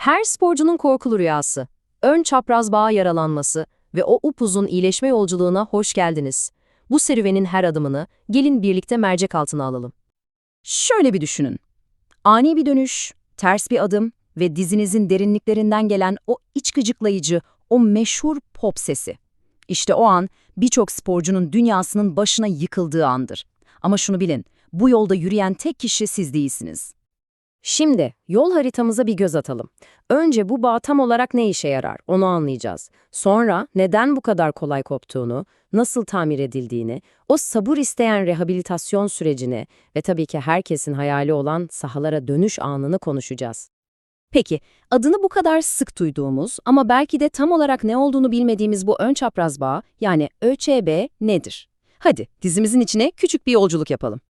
Her sporcunun korkulu rüyası. Ön çapraz bağ yaralanması ve o upuzun iyileşme yolculuğuna hoş geldiniz. Bu serüvenin her adımını gelin birlikte mercek altına alalım. Şöyle bir düşünün. Ani bir dönüş, ters bir adım ve dizinizin derinliklerinden gelen o iç gıcıklayıcı, o meşhur pop sesi. İşte o an birçok sporcunun dünyasının başına yıkıldığı andır. Ama şunu bilin, bu yolda yürüyen tek kişi siz değilsiniz. Şimdi yol haritamıza bir göz atalım. Önce bu bağ tam olarak ne işe yarar onu anlayacağız. Sonra neden bu kadar kolay koptuğunu, nasıl tamir edildiğini, o sabır isteyen rehabilitasyon sürecini ve tabii ki herkesin hayali olan sahalara dönüş anını konuşacağız. Peki, adını bu kadar sık duyduğumuz ama belki de tam olarak ne olduğunu bilmediğimiz bu ön çapraz bağ, yani ÖÇB nedir? Hadi dizimizin içine küçük bir yolculuk yapalım.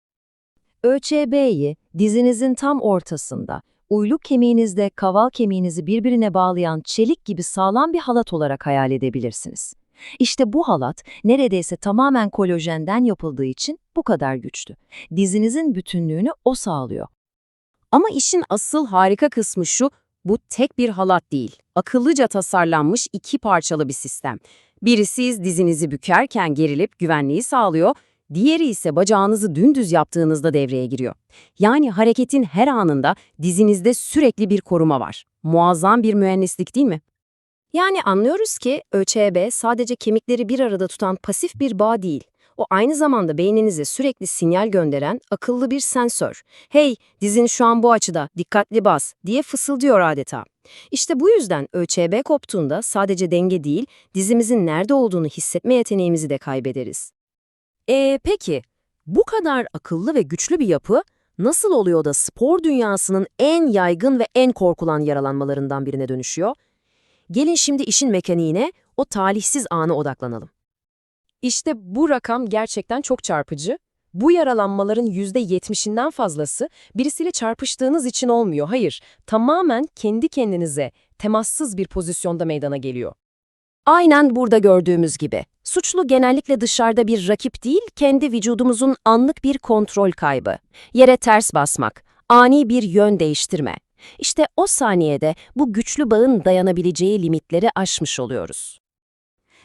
ÖÇB'yi dizinizin tam ortasında, uyluk kemiğinizde kaval kemiğinizi birbirine bağlayan çelik gibi sağlam bir halat olarak hayal edebilirsiniz. İşte bu halat neredeyse tamamen kolajenden yapıldığı için bu kadar güçlü. Dizinizin bütünlüğünü o sağlıyor. Ama işin asıl harika kısmı şu, bu tek bir halat değil. Akıllıca tasarlanmış iki parçalı bir sistem. Birisi dizinizi bükerken gerilip güvenliği sağlıyor, diğeri ise bacağınızı dümdüz yaptığınızda devreye giriyor. Yani hareketin her anında dizinizde sürekli bir koruma var. Muazzam bir mühendislik değil mi? Yani anlıyoruz ki ÖÇB sadece kemikleri bir arada tutan pasif bir bağ değil. O aynı zamanda beyninize sürekli sinyal gönderen akıllı bir sensör. Hey, dizin şu an bu açıda, dikkatli bas diye fısıldıyor adeta. İşte bu yüzden ÖÇB koptuğunda sadece denge değil, dizimizin nerede olduğunu hissetme yeteneğimizi de kaybederiz. Ee, peki, bu kadar akıllı ve güçlü bir yapı nasıl oluyor da spor dünyasının en yaygın ve en korkulan yaralanmalarından birine dönüşüyor? Gelin şimdi işin mekaniğine, o talihsiz ana odaklanalım. İşte bu rakam gerçekten çok çarpıcı. Bu yaralanmaların %70'inden fazlası birisiyle çarpıştığınız için olmuyor. Hayır, tamamen kendi kendinize temassız bir pozisyonda meydana geliyor. Aynen burada gördüğümüz gibi. Suçlu genellikle dışarıda bir rakip değil, kendi vücudumuzun anlık bir kontrol kaybı. Yere ters basmak, ani bir yön değiştirme. İşte o saniyede bu güçlü bağın dayanabileceği limitleri aşmış oluyoruz.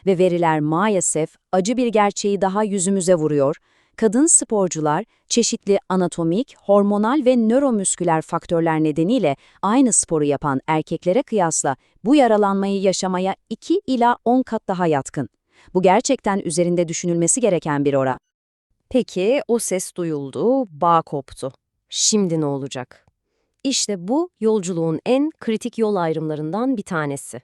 Ve veriler maalesef acı bir gerçeği daha yüzümüze vuruyor. Kadın sporcular çeşitli anatomik, hormonal ve nöromüsküler faktörler nedeniyle aynı sporu yapan erkeklere kıyasla bu yaralanmayı yaşamaya 2 ila 10 kat daha yatkın. Bu gerçekten üzerinde düşünülmesi gereken bir oran. Peki o ses duyuldu, bağ koptu. Şimdi ne olacak? İşte bu yolculuğun en kritik yol ayrımlarından bir tanesi.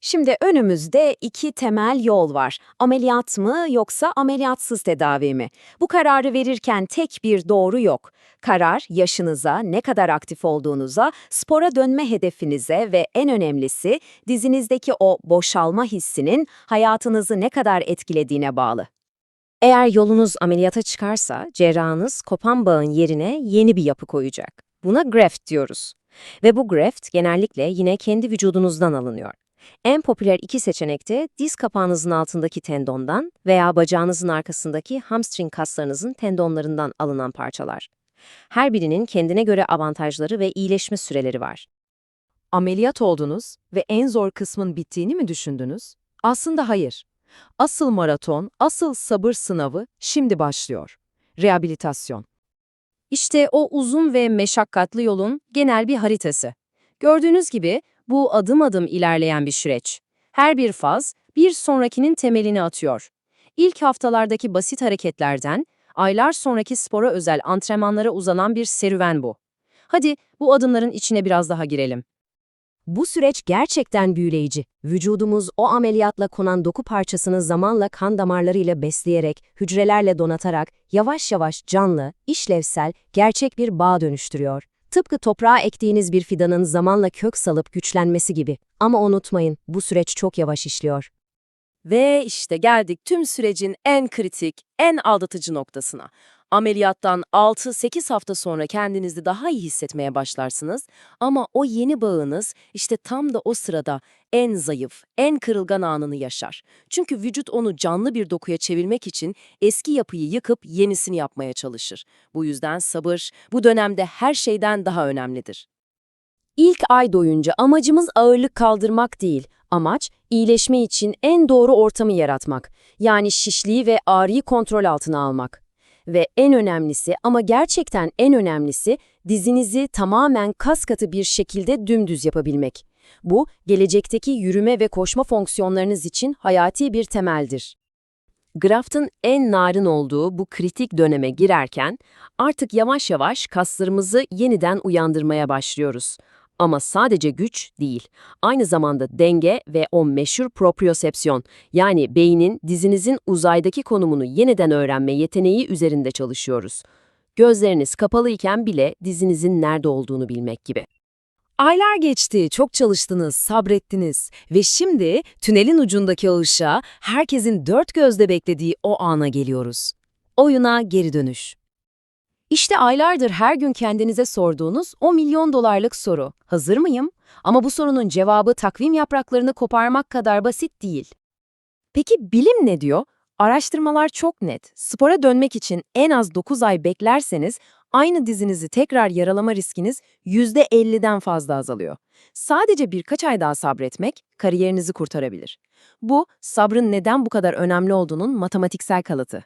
Şimdi önümüzde iki temel yol var. Ameliyat mı yoksa ameliyatsız tedavi mi? Bu kararı verirken tek bir doğru yok. Karar yaşınıza, ne kadar aktif olduğunuza, spora dönme hedefinize ve en önemlisi dizinizdeki o boşalma hissinin hayatınızı ne kadar etkilediğine bağlı. Eğer yolunuz ameliyata çıkarsa cerrahınız kopan bağın yerine yeni bir yapı koyacak. Buna graft diyoruz. Ve bu graft genellikle yine kendi vücudunuzdan alınıyor. En popüler iki seçenekte diz kapağınızın altındaki tendondan veya bacağınızın arkasındaki hamstring kaslarınızın tendonlarından alınan parçalar. Her birinin kendine göre avantajları ve iyileşme süreleri var. Ameliyat oldunuz ve en zor kısmın bittiğini mi düşündünüz? Aslında hayır. Asıl maraton, asıl sabır sınavı şimdi başlıyor. Rehabilitasyon. İşte o uzun ve meşakkatli yolun genel bir haritası. Gördüğünüz gibi bu adım adım ilerleyen bir süreç. Her bir faz bir sonrakinin temelini atıyor. İlk haftalardaki basit hareketlerden, aylar sonraki spora özel antrenmanlara uzanan bir serüven bu. Hadi bu adımların içine biraz daha girelim. Bu süreç gerçekten büyüleyici. Vücudumuz o ameliyatla konan doku parçasını zamanla kan damarlarıyla besleyerek, hücrelerle donatarak yavaş yavaş canlı, işlevsel, gerçek bir bağ dönüştürüyor. Tıpkı toprağa ektiğiniz bir fidanın zamanla kök salıp güçlenmesi gibi. Ama unutmayın, bu süreç çok yavaş işliyor. Ve işte geldik tüm sürecin en kritik, en aldatıcı noktasına. Ameliyattan 6-8 hafta sonra kendinizi daha iyi hissetmeye başlarsınız ama o yeni bağınız işte tam da o sırada en zayıf, en kırılgan anını yaşar. Çünkü vücut onu canlı bir dokuya çevirmek için eski yapıyı yıkıp yenisini yapmaya çalışır. Bu yüzden sabır bu dönemde her şeyden daha önemlidir. İlk ay boyunca amacımız ağırlık kaldırmak değil. Amaç iyileşme için en doğru ortamı yaratmak. Yani şişliği ve ağrıyı kontrol altına almak. Ve en önemlisi ama gerçekten en önemlisi dizinizi tamamen kas katı bir şekilde dümdüz yapabilmek. Bu, gelecekteki yürüme ve koşma fonksiyonlarınız için hayati bir temeldir. Graft'ın en narin olduğu bu kritik döneme girerken artık yavaş yavaş kaslarımızı yeniden uyandırmaya başlıyoruz. Ama sadece güç değil, aynı zamanda denge ve o meşhur propriosepsiyon yani beynin dizinizin uzaydaki konumunu yeniden öğrenme yeteneği üzerinde çalışıyoruz. Gözleriniz kapalıyken bile dizinizin nerede olduğunu bilmek gibi. Aylar geçti, çok çalıştınız, sabrettiniz ve şimdi tünelin ucundaki o ışığa, herkesin dört gözle beklediği o ana geliyoruz. Oyuna geri dönüş. İşte aylardır her gün kendinize sorduğunuz o milyon dolarlık soru. Hazır mıyım? Ama bu sorunun cevabı takvim yapraklarını koparmak kadar basit değil. Peki bilim ne diyor? Araştırmalar çok net. Spora dönmek için en az 9 ay beklerseniz aynı dizinizi tekrar yaralama riskiniz %50'den fazla azalıyor. Sadece birkaç ay daha sabretmek kariyerinizi kurtarabilir. Bu, sabrın neden bu kadar önemli olduğunun matematiksel kalıtı.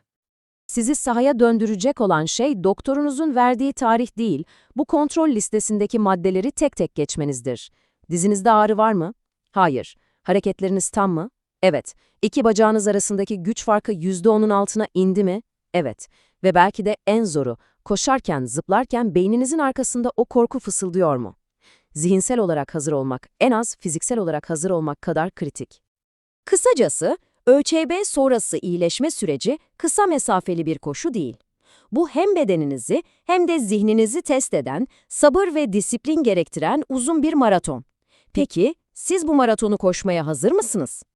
Sizi sahaya döndürecek olan şey doktorunuzun verdiği tarih değil, bu kontrol listesindeki maddeleri tek tek geçmenizdir. Dizinizde ağrı var mı? Hayır. Hareketleriniz tam mı? Evet. İki bacağınız arasındaki güç farkı %10'un altına indi mi? Evet. Ve belki de en zoru, koşarken, zıplarken beyninizin arkasında o korku fısıldıyor mu? Zihinsel olarak hazır olmak, en az fiziksel olarak hazır olmak kadar kritik. Kısacası, ÖÇB sonrası iyileşme süreci kısa mesafeli bir koşu değil. Bu hem bedeninizi hem de zihninizi test eden, sabır ve disiplin gerektiren uzun bir maraton. Peki, siz bu maratonu koşmaya hazır mısınız?